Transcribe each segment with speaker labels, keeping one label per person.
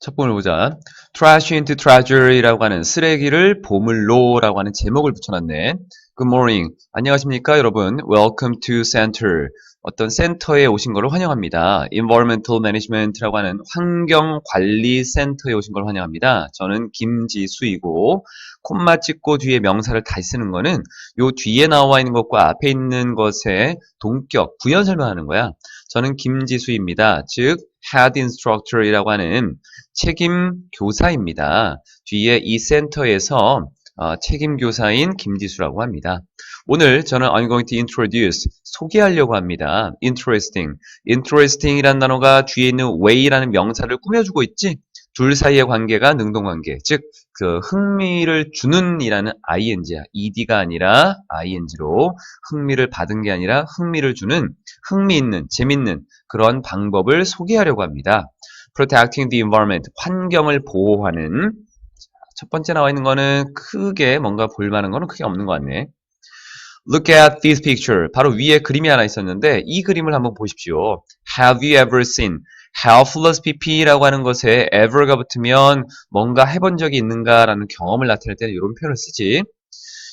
Speaker 1: 첫 번을 보자. Trash into treasure이라고 하는 쓰레기를 보물로라고 하는 제목을 붙여놨네. Good morning. 안녕하십니까 여러분. Welcome to center. 어떤 센터에 오신 것을 환영합니다. Environmental Management라고 하는 환경관리센터에 오신 걸 환영합니다. 저는 김지수이고 콤마 찍고 뒤에 명사를 다시 쓰는 거는 요 뒤에 나와 있는 것과 앞에 있는 것의 동격, 구현 설명하는 거야. 저는 김지수입니다. 즉 Head Instructor이라고 하는 책임 교사입니다. 뒤에 이 센터에서 어, 책임 교사인 김지수라고 합니다. 오늘 저는 I'm going to introduce 소개하려고 합니다. interesting. interesting이라는 단어가 뒤에 있는 way라는 명사를 꾸며주고 있지. 둘 사이의 관계가 능동관계, 즉 그 흥미를 주는 이라는 ing야. ed가 아니라 ing로 흥미를 받은 게 아니라 흥미를 주는 흥미있는, 재밌는 그런 방법을 소개하려고 합니다. protecting the environment, 환경을 보호하는 첫 번째 나와 있는 거는 크게 뭔가 볼만한 거는 크게 없는 것 같네. Look at this picture. 바로 위에 그림이 하나 있었는데 이 그림을 한번 보십시오. Have you ever seen? plus pp라고 하는 것에 ever가 붙으면 뭔가 해본 적이 있는가라는 경험을 나타낼 때는 이런 표현을 쓰지.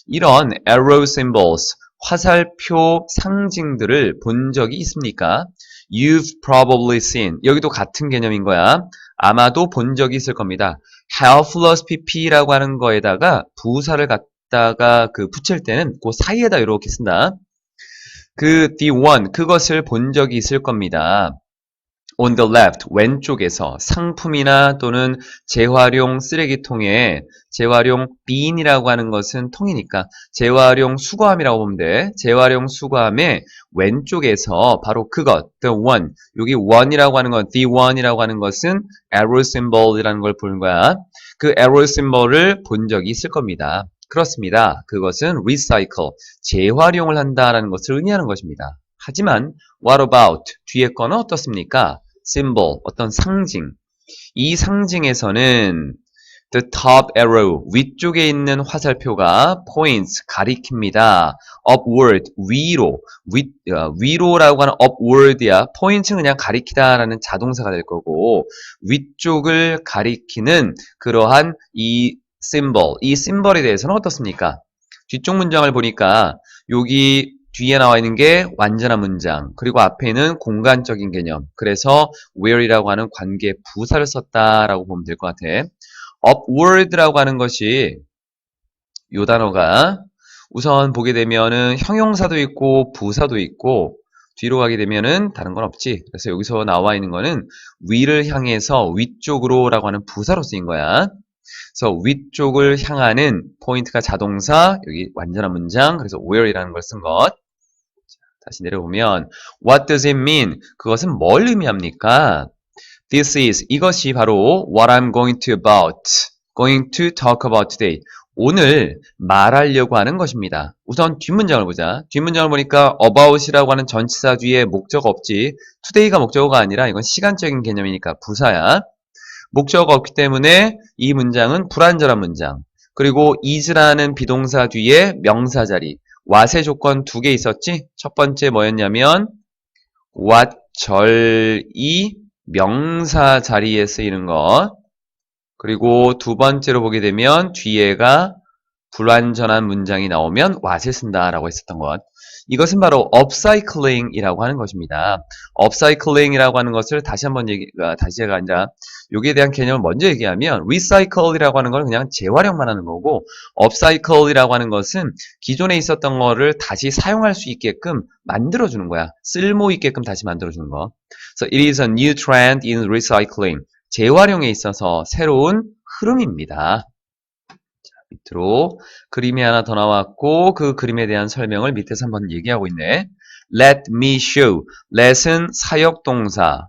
Speaker 1: 이런 arrow symbols, 화살표 상징들을 본 적이 있습니까? You've probably seen. 여기도 같은 개념인 거야. 아마도 본 적이 있을 겁니다. Have plus pp라고 하는 거에다가 부사를 갖다가 그 붙일 때는 그 사이에다 이렇게 쓴다. 그 the one 그것을 본 적이 있을 겁니다. On the left 왼쪽에서 상품이나 또는 재활용 쓰레기통에 재활용 bin이라고 하는 것은 통이니까 재활용 수거함이라고 보면 돼. 재활용 수거함의 왼쪽에서 바로 그것 the one 여기 one이라고 하는 건 the one이라고 하는 것은 arrow symbol이라는 걸 보는 거야. 그 arrow symbol을 본 적이 있을 겁니다. 그렇습니다. 그것은 recycle 재활용을 한다라는 것을 의미하는 것입니다. 하지만 what about 뒤에 거는 어떻습니까? Symbol 어떤 상징 이 상징에서는 the top arrow 위쪽에 있는 화살표가 points 가리킵니다. upward 위로 위, 어, 위로라고 하는 upward이야. point는 그냥 가리키다라는 자동사가 될 거고 위쪽을 가리키는 그러한 이 symbol 이 심벌에 대해서는 어떻습니까? 뒤쪽 문장을 보니까 여기 뒤에 나와 있는 게 완전한 문장, 그리고 앞에는 공간적인 개념. 그래서 where이라고 하는 관계 부사를 썼다라고 보면 될 것 같아. upward라고 하는 것이 이 단어가 우선 보게 되면은 형용사도 있고 부사도 있고 뒤로 가게 되면은 다른 건 없지. 그래서 여기서 나와 있는 거는 위를 향해서 위쪽으로라고 하는 부사로 쓰인 거야. 그래서 위쪽을 향하는 포인트가 자동사, 여기 완전한 문장, 그래서 where이라는 걸 쓴 것. 다시 내려보면 What does it mean? 그것은 뭘 의미합니까? This is 이것이 바로 what I'm going to about, going to talk about today. 오늘 말하려고 하는 것입니다. 우선 뒷문장을 보자. 뒷문장을 보니까 about이라고 하는 전치사 뒤에 목적 없지. today가 목적어가 아니라 이건 시간적인 개념이니까 부사야. 목적어가 없기 때문에 이 문장은 불완전한 문장. 그리고 is라는 비동사 뒤에 명사 자리. What의 조건 두 개 있었지? 첫 번째 뭐였냐면 what 절이 명사 자리에 쓰이는 것 그리고 두 번째로 보게 되면 뒤에가 불완전한 문장이 나오면 what을 쓴다라고 했었던 것 이것은 바로 upcycling이라고 하는 것입니다. upcycling이라고 하는 것을 다시 한번 얘기, 가 다시가 아니라 여기에 대한 개념을 먼저 얘기하면 recycle이라고 하는 건 그냥 재활용만 하는 거고 upcycle이라고 하는 것은 기존에 있었던 거를 다시 사용할 수 있게끔 만들어 주는 거야. 쓸모 있게끔 다시 만들어 주는 거. So it is a new trend in recycling. 재활용에 있어서 새로운 흐름입니다. 밑으로 그림이 하나 더 나왔고 그 그림에 대한 설명을 밑에서 한번 얘기하고 있네. Let me show. let은 사역 동사.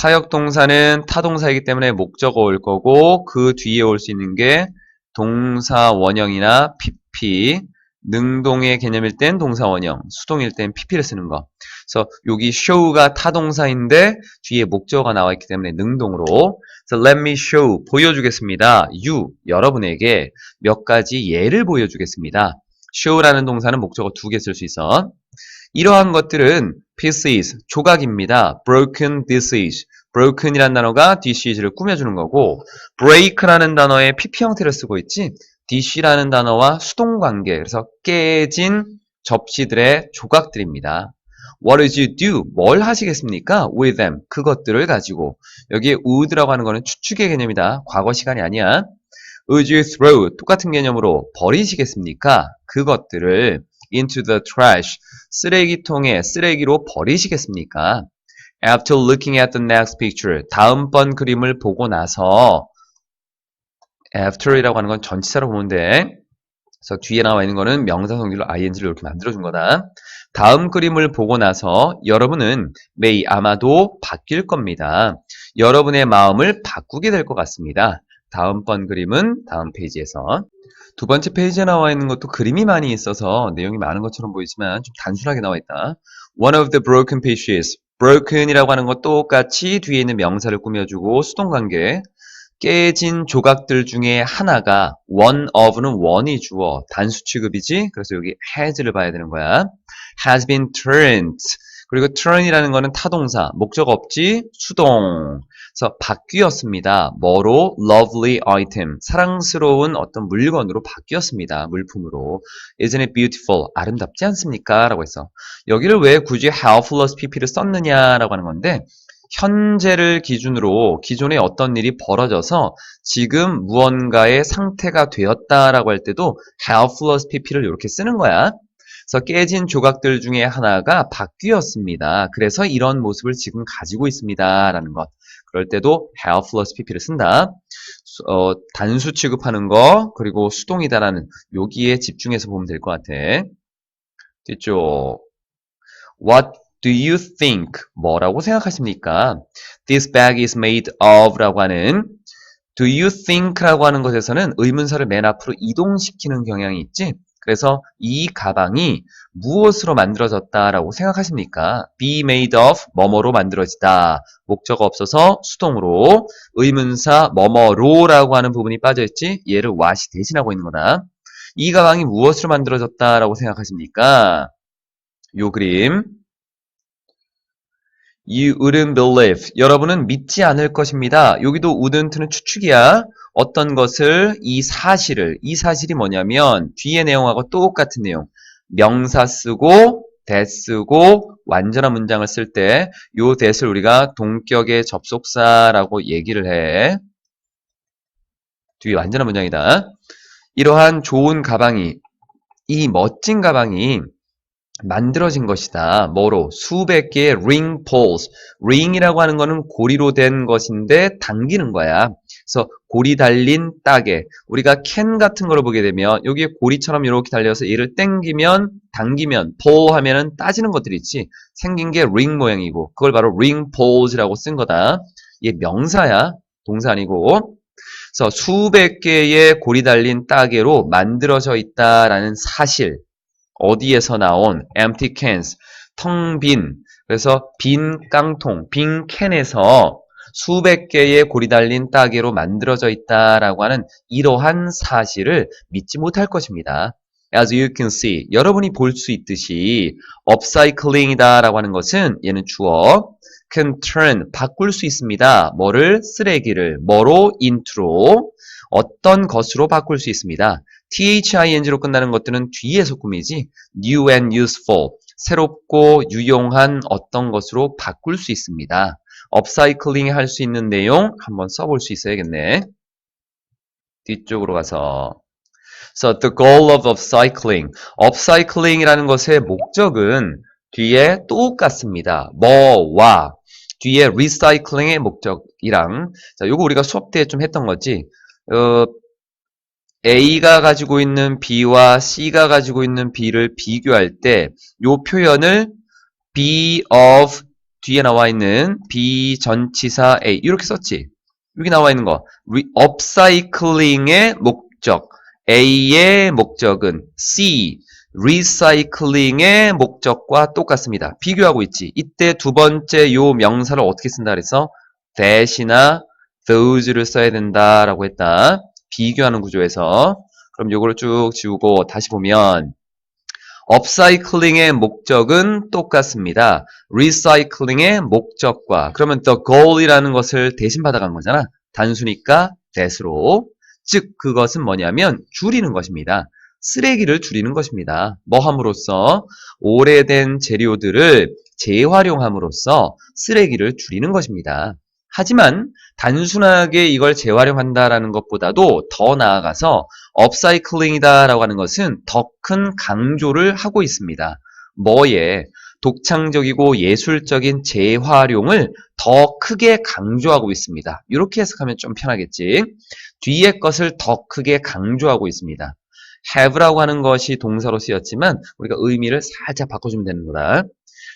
Speaker 1: 사역동사는 타동사이기 때문에 목적어 올 거고 그 뒤에 올 수 있는 게 동사 원형이나 pp 능동의 개념일 땐 동사 원형, 수동일 땐 pp를 쓰는 거. 그래서 여기 show가 타동사인데 뒤에 목적어가 나와 있기 때문에 능동으로 So let me show 보여주겠습니다. you 여러분에게 몇 가지 예를 보여주겠습니다. show라는 동사는 목적어 두 개 쓸 수 있어. 이러한 것들은 pieces 조각입니다. broken pieces broken이라는 단어가 dish를 꾸며주는 거고 break라는 단어의 pp 형태를 쓰고 있지 dish라는 단어와 수동 관계 그래서 깨진 접시들의 조각들입니다. What did you do? 뭘 하시겠습니까? With them. 그것들을 가지고. 여기에 would라고 하는 거는 추측의 개념이다. 과거 시간이 아니야. Would you throw? 똑같은 개념으로 버리시겠습니까? 그것들을 into the trash. 쓰레기통에 쓰레기로 버리시겠습니까? After looking at the next picture. 다음번 그림을 보고 나서 after이라고 하는 건 전치사로 돼. 그래서 뒤에 나와 있는 거는 명사 성질로 ing를 이렇게 만들어준 거다. 다음 그림을 보고 나서 여러분은 may 아마도 바뀔 겁니다. 여러분의 마음을 바꾸게 될 것 같습니다. 다음번 그림은 다음 페이지에서 두 번째 페이지에 나와 있는 것도 그림이 많이 있어서 내용이 많은 것처럼 보이지만 좀 단순하게 나와 있다. One of the broken pieces. broken이라고 하는 것 똑같이 뒤에 있는 명사를 꾸며주고 수동관계 깨진 조각들 중에 하나가 one of는 one이 주어 단수 취급이지 그래서 여기 has를 봐야 되는 거야 has been turned 그리고 turn이라는 거는 타동사 목적 없지 수동. 그래서 바뀌었습니다. 뭐로? lovely item 사랑스러운 어떤 물건으로 바뀌었습니다. 물품으로. Isn't it beautiful? 아름답지 않습니까? 라고 해서. 여기를 왜 굳이 have plus pp를 썼느냐 라고 하는 건데 현재를 기준으로 기존에 어떤 일이 벌어져서 지금 무언가의 상태가 되었다라고 할 때도 have plus pp를 이렇게 쓰는 거야. 그래서 깨진 조각들 중에 하나가 바뀌었습니다. 그래서 이런 모습을 지금 가지고 있습니다. 라는 것. 그럴 때도 have plus pp를 쓴다. 어, 단수 취급하는 거, 그리고 수동이다라는 여기에 집중해서 보면 될 것 같아. 됐죠? What Do you think? 뭐라고 생각하십니까? This bag is made of 라고 하는 Do you think? 라고 하는 것에서는 의문사를 맨 앞으로 이동시키는 경향이 있지? 그래서 이 가방이 무엇으로 만들어졌다라고 생각하십니까? be made of 뭐뭐로 만들어지다. 목적 없어서 수동으로 의문사 뭐뭐로라고 하는 부분이 빠져있지? 얘를 what이 대신하고 있는 거다. 이 가방이 무엇으로 만들어졌다라고 생각하십니까? 요 그림 You wouldn't believe. 여러분은 믿지 않을 것입니다. 여기도 wouldn't는 추측이야. 어떤 것을, 이 사실을, 이 사실이 뭐냐면, 뒤에 내용하고 똑같은 내용. 명사 쓰고, that 쓰고, 완전한 문장을 쓸 때, 요 that을 우리가 동격의 접속사라고 얘기를 해. 뒤에 완전한 문장이다. 이러한 좋은 가방이, 이 멋진 가방이 만들어진 것이다. 뭐로? 수백 개의 ring poles. ring이라고 하는 거는 고리로 된 것인데 당기는 거야. 그래서 고리 달린 따개. 우리가 캔 같은 걸 보게 되면 여기에 고리처럼 이렇게 달려서 얘를 당기면 당기면 pole 하면은 따지는 것들이 있지. 생긴 게 ring 모양이고 그걸 바로 ring poles라고 쓴 거다. 얘 명사야. 동사 아니고. 그래서 수백 개의 고리 달린 따개로 만들어져 있다라는 사실. 어디에서 나온 empty cans, 텅 빈, 그래서 빈 깡통, 빈 캔에서 수백 개의 고리 달린 따개로 만들어져 있다라고 하는 이러한 사실을 믿지 못할 것입니다. As you can see, 여러분이 볼 수 있듯이 upcycling이다라고 하는 것은 얘는 주어 can turn 바꿀 수 있습니다. 뭐를 쓰레기를 뭐로 into로 어떤 것으로 바꿀 수 있습니다. Thing로 끝나는 것들은 뒤에서 꾸미지 new and useful 새롭고 유용한 어떤 것으로 바꿀 수 있습니다. 업사이클링 할 수 있는 내용 한번 써볼 수 있어야겠네. 뒤쪽으로 가서 So the goal of upcycling. upcycling이라는 것의 목적은 뒤에 똑같습니다. 뭐와 뒤에 recycling의 목적이랑 자, 요거 우리가 수업 때 좀 했던 거지. 어, A가 가지고 있는 B와 C가 가지고 있는 B를 비교할 때이 표현을 B of 뒤에 나와 있는 B 전치사 A 이렇게 썼지. 여기 나와 있는 거 업사이클링의 목적 A의 목적은 C 리사이클링의 목적과 똑같습니다. 비교하고 있지. 이때 두 번째 요 명사를 어떻게 쓴다 그래서 that이나 those를 써야 된다라고 했다. 비교하는 구조에서 그럼 요거를 쭉 지우고 다시 보면 업사이클링의 목적은 똑같습니다. 리사이클링의 목적과 그러면 the goal이라는 것을 대신 받아간 거잖아. 단수니까 that으로 즉 그것은 뭐냐면 줄이는 것입니다. 쓰레기를 줄이는 것입니다. 뭐 함으로써 오래된 재료들을 재활용함으로써 쓰레기를 줄이는 것입니다. 하지만 단순하게 이걸 재활용한다라는 것보다도 더 나아가서 업사이클링이다라고 하는 것은 더 큰 강조를 하고 있습니다. 뭐에 독창적이고 예술적인 재활용을 더 크게 강조하고 있습니다. 이렇게 해석하면 좀 편하겠지. 뒤에 것을 더 크게 강조하고 있습니다. have라고 하는 것이 동사로 쓰였지만 우리가 의미를 살짝 바꿔주면 되는 거다.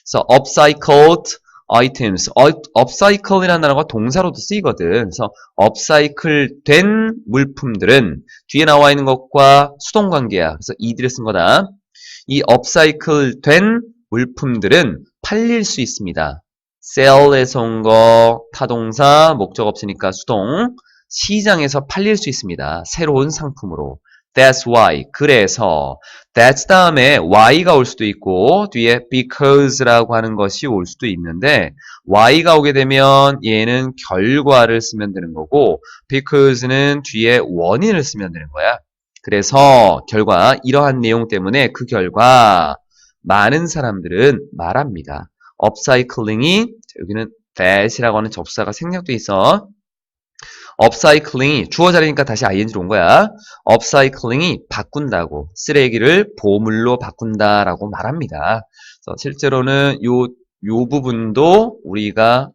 Speaker 1: 그래서 upcycled items, upcycle이라는 단어가 동사로도 쓰이거든. 그래서 upcycle 된 물품들은 뒤에 나와 있는 것과 수동 관계야. 그래서 이들을 쓴 거다. 이 upcycle 된 물품들은 팔릴 수 있습니다. sell에서 온 거, 타동사, 목적 없으니까 수동. 시장에서 팔릴 수 있습니다. 새로운 상품으로. That's why. 그래서 that's 다음에 why가 올 수도 있고 뒤에 because라고 하는 것이 올 수도 있는데 why가 오게 되면 얘는 결과를 쓰면 되는 거고 because는 뒤에 원인을 쓰면 되는 거야. 그래서 결과 이러한 내용 때문에 그 결과 많은 사람들은 말합니다. 업사이클링이 여기는 that이라고 하는 접사가 생략돼 있어. 업사이클링이 주어 자리니까 다시 ing로 온 거야. 업사이클링이 바꾼다고 쓰레기를 보물로 바꾼다라고 말합니다. 실제로는 요, 요 부분도 우리가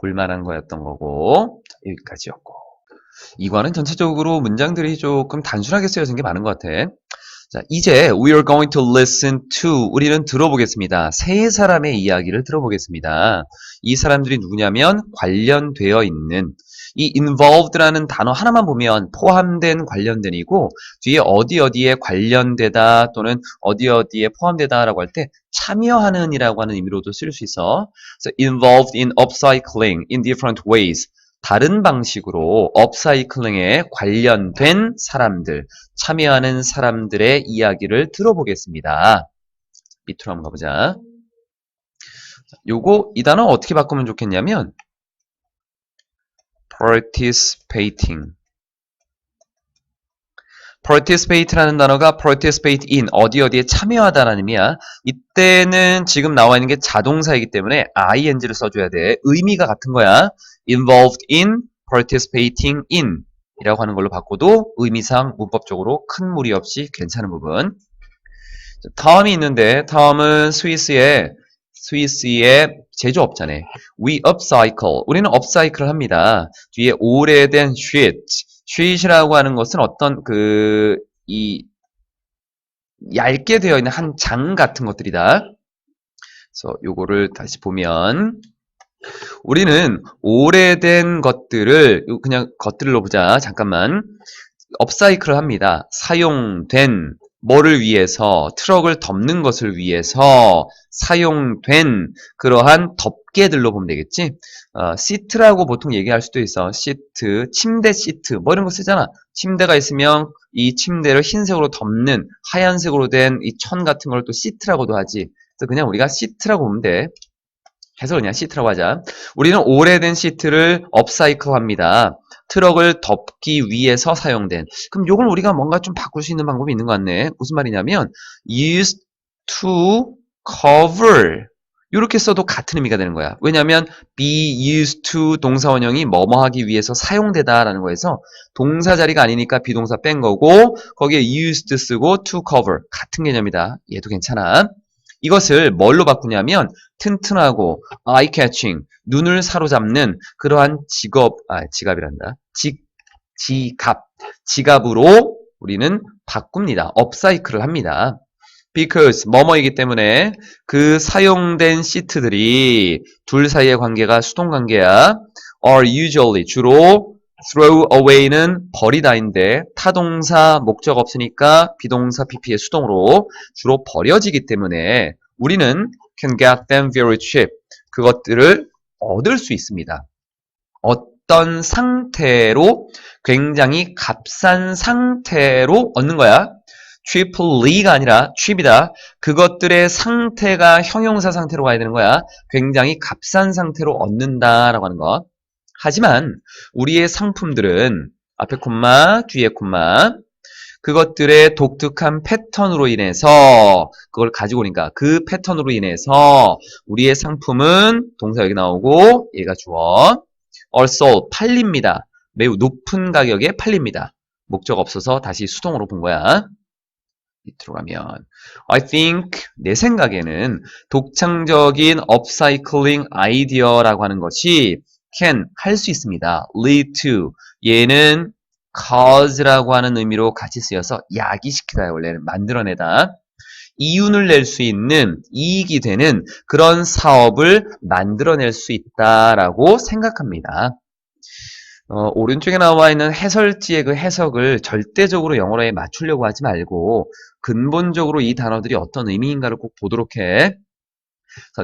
Speaker 1: 볼만한 거였던 거고 여기까지였고 이과는 전체적으로 문장들이 조금 단순하게 쓰여진 게 많은 것 같아. 자, 이제 we are going to listen to 우리는 들어보겠습니다. 세 사람의 이야기를 들어보겠습니다. 이 사람들이 누구냐면 관련되어 있는 이 involved라는 단어 하나만 보면 포함된 관련된이고 뒤에 어디 어디에 관련되다 또는 어디 어디에 포함되다라고 할 때 참여하는이라고 하는 의미로도 쓸 수 있어. So involved in upcycling in different ways. 다른 방식으로 업사이클링에 관련된 사람들, 참여하는 사람들의 이야기를 들어보겠습니다. 밑으로 한번 가보자. 요거 이 단어 어떻게 바꾸면 좋겠냐면 participating participate라는 단어가 participate in 어디 어디에 참여하다라는 의미야. 이때는 지금 나와 있는 게 자동사이기 때문에 ing를 써줘야 돼. 의미가 같은 거야. involved in, participating in 이라고 하는 걸로 바꿔도 의미상 문법적으로 큰 무리 없이 괜찮은 부분. 다음이 있는데 다음은 스위스의 스위스의 제조업자네. We upcycle. 우리는 upcycle을 합니다. 뒤에 오래된 sheet. sheet이라고 하는 것은 어떤 그 이 얇게 되어 있는 한 장 같은 것들이다. 그래서 요거를 다시 보면 우리는 오래된 것들을 그냥 것들로 보자. 잠깐만. 업사이클을 합니다. 사용된 뭐를 위해서 트럭을 덮는 것을 위해서 사용된 그러한 덮개들로 보면 되겠지. 어, 시트라고 보통 얘기할 수도 있어. 시트, 침대 시트 뭐 이런 거 쓰잖아. 침대가 있으면 이 침대를 흰색으로 덮는 하얀색으로 된 이 천 같은 걸 또 시트라고도 하지. 그래서 그냥 우리가 시트라고 보면 돼. 해석을 그냥 시트라고 하자. 우리는 오래된 시트를 업사이클 합니다. 트럭을 덮기 위해서 사용된. 그럼 이걸 우리가 뭔가 좀 바꿀 수 있는 방법이 있는 것 같네. 무슨 말이냐면 used to cover 이렇게 써도 같은 의미가 되는 거야. 왜냐하면 be used to 동사 원형이 뭐뭐 하기 위해서 사용되다라는 거에서 동사 자리가 아니니까 비동사 뺀 거고 거기에 used 쓰고 to cover 같은 개념이다. 얘도 괜찮아. 이것을 뭘로 바꾸냐면 튼튼하고 eye-catching, 눈을 사로잡는 그러한 직업, 아, 지갑이란다. 지, 지갑, 지갑으로 우리는 바꿉니다. 업사이클을 합니다. because 뭐뭐이기 때문에 그 사용된 시트들이 둘 사이의 관계가 수동 관계야. are usually 주로 throw away는 버리다인데 타동사 목적 없으니까 비동사 pp의 수동으로 주로 버려지기 때문에 우리는 can get them very cheap. 그것들을 얻을 수 있습니다. 어떤 상태로 굉장히 값싼 상태로 얻는 거야. cheaply가 아니라 cheap이다. 그것들의 상태가 형용사 상태로 가야 되는 거야. 굉장히 값싼 상태로 얻는다라고 하는 것. 하지만 우리의 상품들은 앞에 콤마, 뒤에 콤마 그것들의 독특한 패턴으로 인해서 그걸 가지고 오니까 그 패턴으로 인해서 우리의 상품은 동사 여기 나오고 얘가 주어 also 팔립니다. 매우 높은 가격에 팔립니다. 목적 없어서 다시 수동으로 본 거야. 밑으로 가면 I think 내 생각에는 독창적인 업사이클링 아이디어라고 하는 것이 can 할 수 있습니다. lead to 얘는 cause라고 하는 의미로 같이 쓰여서 야기시키다 원래는 만들어내다 이윤을 낼 수 있는 이익이 되는 그런 사업을 만들어낼 수 있다라고 생각합니다. 어, 오른쪽에 나와 있는 해설지의 그 해석을 절대적으로 영어로에 맞추려고 하지 말고 근본적으로 이 단어들이 어떤 의미인가를 꼭 보도록 해.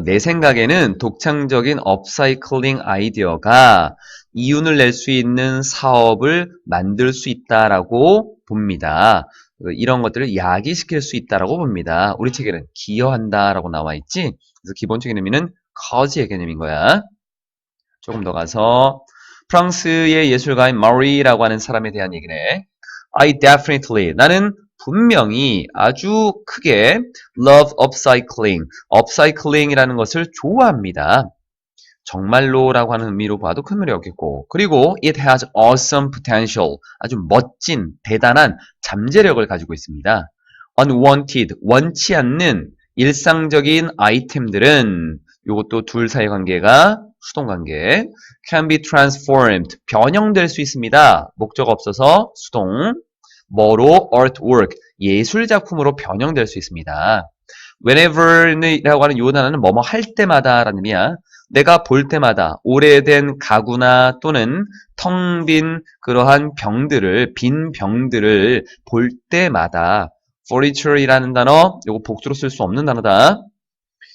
Speaker 1: 내 생각에는 독창적인 업사이클링 아이디어가 이윤을 낼 수 있는 사업을 만들 수 있다라고 봅니다. 이런 것들을 야기시킬 수 있다라고 봅니다. 우리 책에는 기여한다라고 나와 있지. 그래서 기본적인 의미는 cause의 개념인 거야. 조금 더 가서 프랑스의 예술가인 마리라고 하는 사람에 대한 얘기네. I definitely 나는 분명히 아주 크게 love upcycling, upcycling이라는 것을 좋아합니다. 정말로라고 하는 의미로 봐도 큰 무리 없겠고 그리고 it has awesome potential 아주 멋진 대단한 잠재력을 가지고 있습니다. unwanted 원치 않는 일상적인 아이템들은 이것도 둘 사이 관계가 수동 관계 can be transformed 변형될 수 있습니다. 목적 없어서 수동 뭐로 artwork 예술 작품으로 변형될 수 있습니다. whenever라고 하는 요 단어는 뭐뭐 할 때마다라는 의미야. 내가 볼 때마다 오래된 가구나 또는 텅 빈 그러한 병들을 빈 병들을 볼 때마다 furniture이라는 단어 이거 복수로 쓸 수 없는 단어다.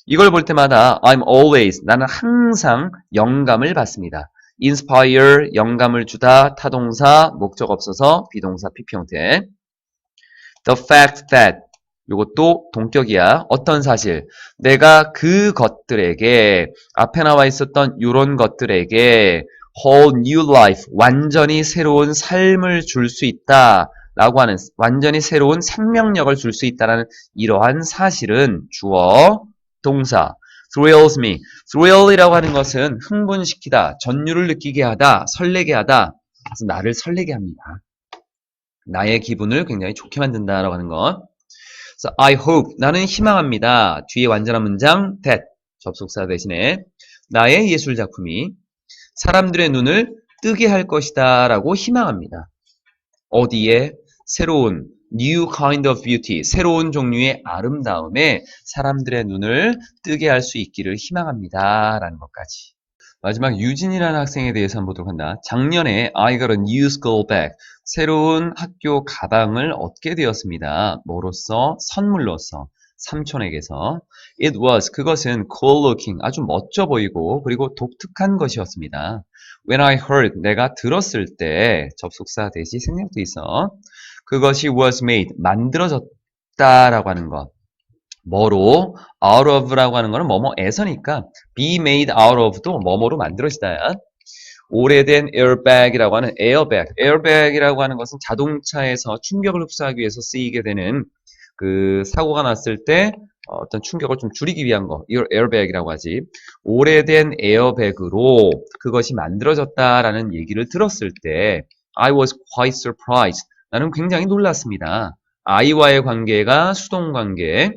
Speaker 1: 이걸 볼 때마다 I'm always 나는 항상 영감을 받습니다. Inspire 영감을 주다 타동사 목적 없어서 비동사 PP 형태. The fact that 이것도 동격이야. 어떤 사실? 내가 그 것들에게 앞에 나와 있었던 이런 것들에게 whole new life 완전히 새로운 삶을 줄 수 있다. 라고 하는 완전히 새로운 생명력을 줄 수 있다는 이러한 사실은 주어 동사 thrills me. thrill이라고 하는 것은 흥분시키다, 전율을 느끼게 하다, 설레게 하다. 그래서 나를 설레게 합니다. 나의 기분을 굉장히 좋게 만든다라고 하는 것. 그래서 I hope 나는 희망합니다. 뒤에 완전한 문장 that 접속사 대신에 나의 예술 작품이 사람들의 눈을 뜨게 할 것이다라고 희망합니다. 어디에 새로운 new kind of beauty 새로운 종류의 아름다움에 사람들의 눈을 뜨게 할 수 있기를 희망합니다 라는 것까지. 마지막 유진이라는 학생에 대해서 한번 보도록 한다. 작년에 I got a new school bag. 새로운 학교 가방을 얻게 되었습니다. 뭐로써? 선물로서. 삼촌에게서. It was. 그것은 cool looking. 아주 멋져 보이고 그리고 독특한 것이었습니다. When I heard. 내가 들었을 때 접속사 대시 생략돼 있어. 그것이 was made. 만들어졌다라고 하는 것. 뭐로 out of라고 하는 거는 뭐뭐에서니까 be made out of도 뭐뭐로 만들어지다야. 오래된 airbag이라고 하는 airbag. airbag이라고 하는 것은 자동차에서 충격을 흡수하기 위해서 쓰이게 되는 그 사고가 났을 때 어떤 충격을 좀 줄이기 위한 거. 이걸 airbag이라고 하지. 오래된 에어백으로 그것이 만들어졌다라는 얘기를 들었을 때 I was quite surprised. 나는 굉장히 놀랐습니다. I와의 관계가 수동 관계.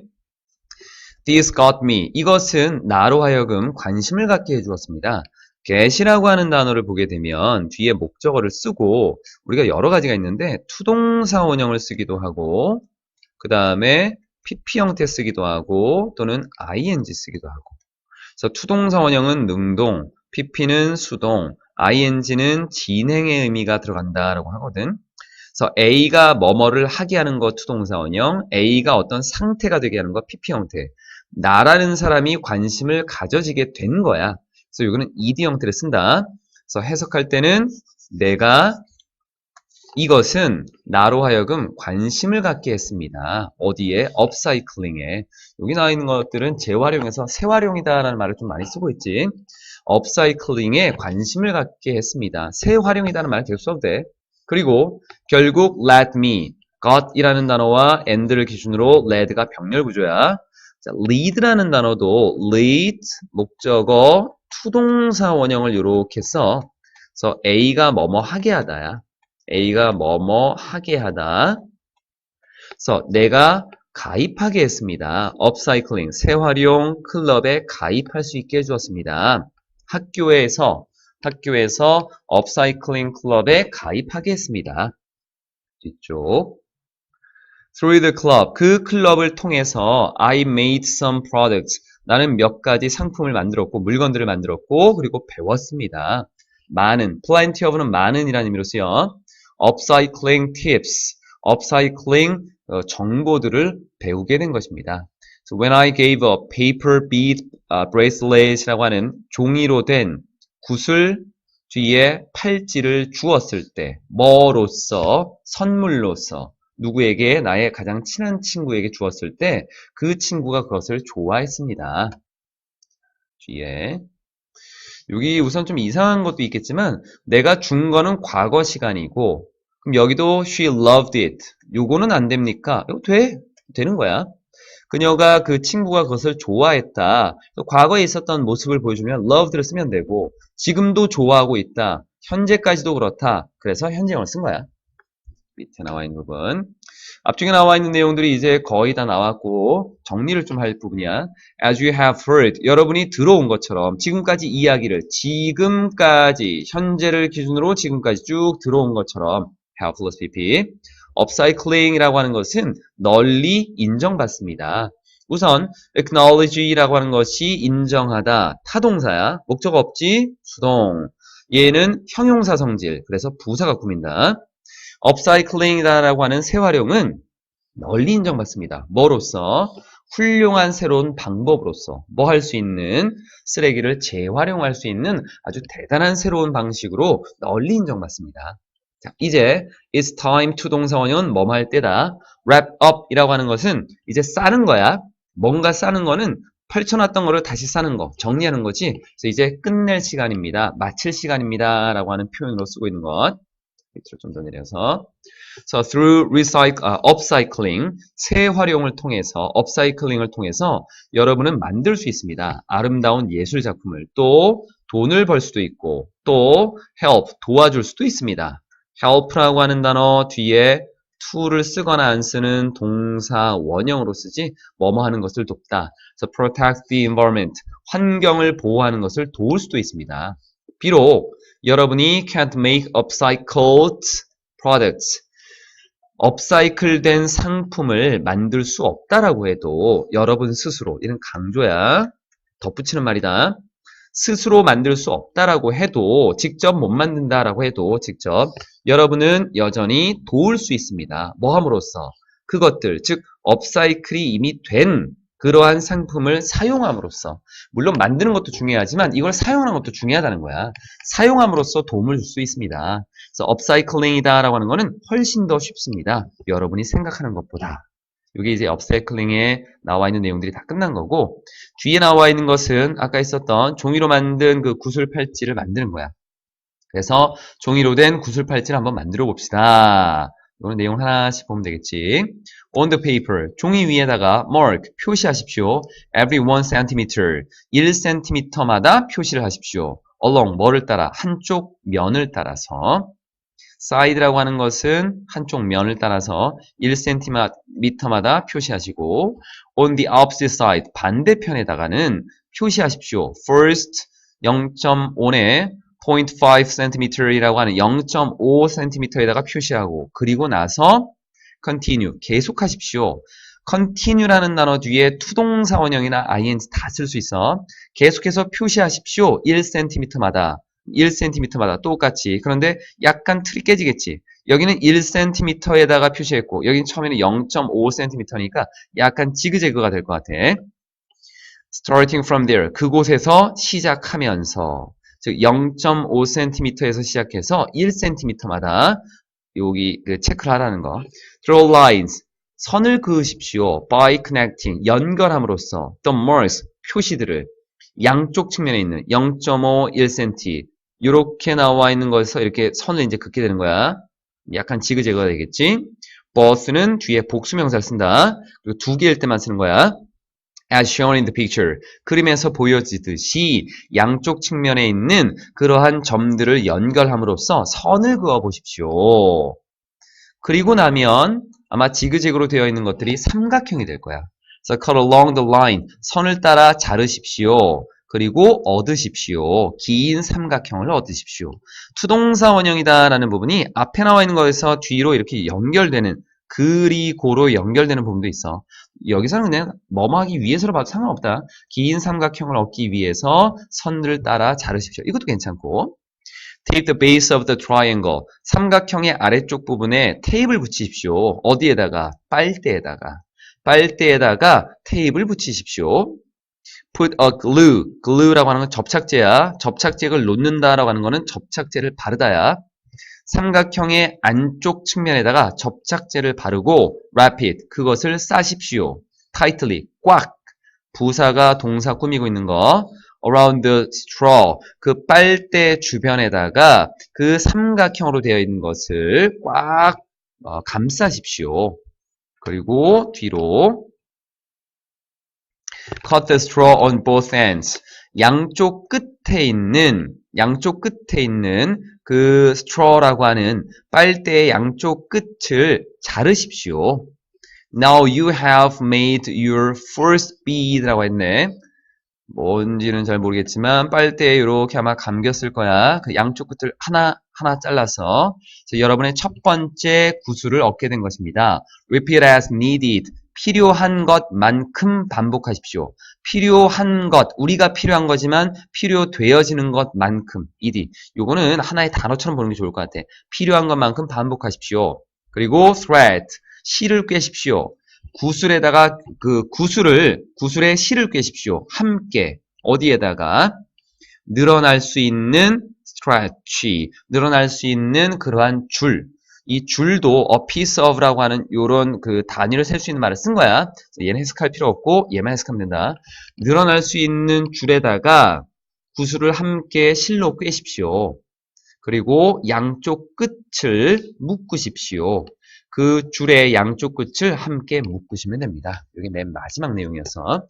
Speaker 1: This got me. 이것은 나로 하여금 관심을 갖게 해주었습니다. get이라고 하는 단어를 보게 되면 뒤에 목적어를 쓰고 우리가 여러 가지가 있는데 투동사 원형을 쓰기도 하고 그 다음에 pp 형태 쓰기도 하고 또는 ing 쓰기도 하고 그래서 투동사 원형은 능동, pp는 수동, ing는 진행의 의미가 들어간다라고 하거든. 그래서 A가 뭐뭐를 하게 하는 거 투동사 원형, A가 어떤 상태가 되게 하는 거 PP 형태. 나라는 사람이 관심을 가져지게 된 거야. 그래서 이거는 ed 형태를 쓴다. 그래서 해석할 때는 내가 이것은 나로 하여금 관심을 갖게 했습니다. 어디에? 업사이클링에. 여기 나와 있는 것들은 재활용해서 재활용이다라는 말을 좀 많이 쓰고 있지. 업사이클링에 관심을 갖게 했습니다. 재활용이다는 말 계속 써도 돼. 그리고 결국 let me, got이라는 단어와 and를 기준으로 led가 병렬 구조야. 자, lead라는 단어도 lead, 목적어, 투동사 원형을 이렇게 써. 그래서 A가 뭐뭐 하게 하다야. A가 뭐뭐 하게 하다. 그래서 내가 가입하게 했습니다. 업사이클링, 재활용 클럽에 가입할 수 있게 해주었습니다. 학교에서 학교에서 업사이클링 클럽에 가입하게 했습니다. 뒤쪽 Through the club, 그 클럽을 통해서 I made some products. 나는 몇 가지 상품을 만들었고 물건들을 만들었고 그리고 배웠습니다. 많은, plenty of는 많은이라는 의미로 쓰여. upcycling tips, upcycling 어, 정보들을 배우게 된 것입니다. So when I gave a paper bead uh, bracelet이라고 하는 종이로 된 구슬 뒤에 팔찌를 주었을 때 뭐로서 선물로서 누구에게 나의 가장 친한 친구에게 주었을 때 그 친구가 그것을 좋아했습니다. 뒤에 여기 우선 좀 이상한 것도 있겠지만 내가 준 거는 과거 시간이고 그럼 여기도 she loved it 요거는 안 됩니까? 이거 돼 되는 거야. 그녀가 그 친구가 그것을 좋아했다. 과거에 있었던 모습을 보여주면 loved를 쓰면 되고 지금도 좋아하고 있다. 현재까지도 그렇다. 그래서 현재형을 쓴 거야. 밑에 나와 있는 부분. 앞쪽에 나와 있는 내용들이 이제 거의 다 나왔고 정리를 좀 할 부분이야. As you have heard, 여러분이 들어온 것처럼 지금까지 이야기를 지금까지 현재를 기준으로 지금까지 쭉 들어온 것처럼 plus pp. upcycling이라고 하는 것은 널리 인정받습니다. 우선 acknowledge라고 하는 것이 인정하다 타동사야. 목적 없지 수동. 얘는 형용사 성질. 그래서 부사가 꾸민다. 업사이클링이다라고 하는 재활용은 널리 인정받습니다. 뭐로서? 훌륭한 새로운 방법으로서 뭐 할 수 있는 쓰레기를 재활용할 수 있는 아주 대단한 새로운 방식으로 널리 인정받습니다. 자, 이제 it's time to 동사원은 뭐뭐 할 때다. wrap up 이라고 하는 것은 이제 싸는 거야. 뭔가 싸는 거는 펼쳐놨던 거를 다시 싸는 거, 정리하는 거지. 그래서 이제 끝낼 시간입니다. 마칠 시간입니다. 라고 하는 표현으로 쓰고 있는 것. 밑으로 좀 더 내려서 so through recycle, 아, upcycling 재활용을 통해서 upcycling을 통해서 여러분은 만들 수 있습니다. 아름다운 예술 작품을 또 돈을 벌 수도 있고 또 help 도와줄 수도 있습니다. help라고 하는 단어 뒤에 to를 쓰거나 안 쓰는 동사 원형으로 쓰지 뭐뭐 하는 것을 돕다. So protect the environment 환경을 보호하는 것을 도울 수도 있습니다. 비록 여러분이 can't make upcycled products. 업사이클된 상품을 만들 수 없다라고 해도 여러분 스스로 이런 강조야 덧붙이는 말이다. 스스로 만들 수 없다라고 해도 직접 못 만든다라고 해도 직접 여러분은 여전히 도울 수 있습니다. 뭐 함으로써 그것들 즉 업사이클이 이미 된 그러한 상품을 사용함으로써 물론 만드는 것도 중요하지만 이걸 사용하는 것도 중요하다는 거야. 사용함으로써 도움을 줄 수 있습니다. 그래서 업사이클링이다라고 하는 거는 훨씬 더 쉽습니다. 여러분이 생각하는 것보다. 이게 이제 업사이클링에 나와 있는 내용들이 다 끝난 거고 뒤에 나와 있는 것은 아까 있었던 종이로 만든 그 구슬 팔찌를 만드는 거야. 그래서 종이로 된 구슬 팔찌를 한번 만들어 봅시다. 이거는 내용 하나씩 보면 되겠지. On the paper, 종이 위에다가 mark, 표시하십시오. Every 1cm, 1cm마다 표시를 하십시오. along, 뭐를 따라? 한쪽 면을 따라서. Side라고 하는 것은 한쪽 면을 따라서 1cm마다 표시하시고 on the opposite side, 반대편에다가는 표시하십시오. first 0.5에 0.5cm이라고 하는 0.5cm에다가 표시하고 그리고 나서 continue 계속하십시오. continue라는 단어 뒤에 투동사 원형이나 ing 다 쓸 수 있어. 계속해서 표시하십시오. 1cm마다 1cm마다 똑같이. 그런데 약간 틀이 깨지겠지. 여기는 1cm에다가 표시했고 여기는 처음에는 0.5cm니까 약간 지그재그가 될 것 같아. starting from there. 그곳에서 시작하면서 즉 0.5cm에서 시작해서 1cm마다 여기 그 체크를 하라는 거. Draw lines. 선을 그으십시오. By connecting. 연결함으로써. The marks. 표시들을. 양쪽 측면에 있는 0.5, 1cm. 이렇게 나와 있는 거에서 이렇게 선을 이제 긋게 되는 거야. 약간 지그재그가 되겠지. 버스는 뒤에 복수명사를 쓴다. 그리고 두 개일 때만 쓰는 거야. As shown in the picture. 그림에서 보여지듯이 양쪽 측면에 있는 그러한 점들을 연결함으로써 선을 그어 보십시오. 그리고 나면 아마 지그재그로 되어 있는 것들이 삼각형이 될 거야. So cut along the line. 선을 따라 자르십시오. 그리고 얻으십시오. 긴 삼각형을 얻으십시오. 투동사 원형이다라는 부분이 앞에 나와 있는 거에서 뒤로 이렇게 연결되는 그리고로 연결되는 부분도 있어. 여기서는 그냥 뭐뭐하기 위해서로 봐도 상관없다. 긴 삼각형을 얻기 위해서 선을 따라 자르십시오. 이것도 괜찮고. Take the base of the triangle. 삼각형의 아래쪽 부분에 테이프를 붙이십시오. 어디에다가? 빨대에다가. 빨대에다가 테이프를 붙이십시오. Put a glue. glue라고 하는 건 접착제야. 접착제를 놓는다라고 하는 거는 접착제를 바르다야. 삼각형의 안쪽 측면에다가 접착제를 바르고 wrap it. 그것을 싸십시오. tightly. 꽉. 부사가 동사 꾸미고 있는 거. around the straw. 그 빨대 주변에다가 그 삼각형으로 되어 있는 것을 꽉 어, 감싸십시오. 그리고 뒤로 cut the straw on both ends. 양쪽 끝에 있는 양쪽 끝에 있는 그 straw라고 하는 빨대의 양쪽 끝을 자르십시오. Now you have made your first bead라고 했네. 뭔지는 잘 모르겠지만 빨대에 이렇게 아마 감겼을 거야. 그 양쪽 끝을 하나 하나 잘라서 여러분의 첫 번째 구슬을 얻게 된 것입니다. Repeat as needed. 필요한 것만큼 반복하십시오. 필요한 것, 우리가 필요한 거지만 필요되어지는 것만큼, ed. 요거는 하나의 단어처럼 보는 게 좋을 것 같아. 필요한 것만큼 반복하십시오. 그리고 thread, 실을 꿰십시오. 구슬에다가 그 구슬을 구슬에 실을 꿰십시오. 함께 어디에다가 늘어날 수 있는 stretch, 늘어날 수 있는 그러한 줄. 이 줄도 a piece of라고 하는 요런 그 단위를 셀 수 있는 말을 쓴 거야. 얘는 해석할 필요 없고 얘만 해석하면 된다. 늘어날 수 있는 줄에다가 구슬을 함께 실로 꿰십시오. 그리고 양쪽 끝을 묶으십시오. 그 줄의 양쪽 끝을 함께 묶으시면 됩니다. 이게 맨 마지막 내용이어서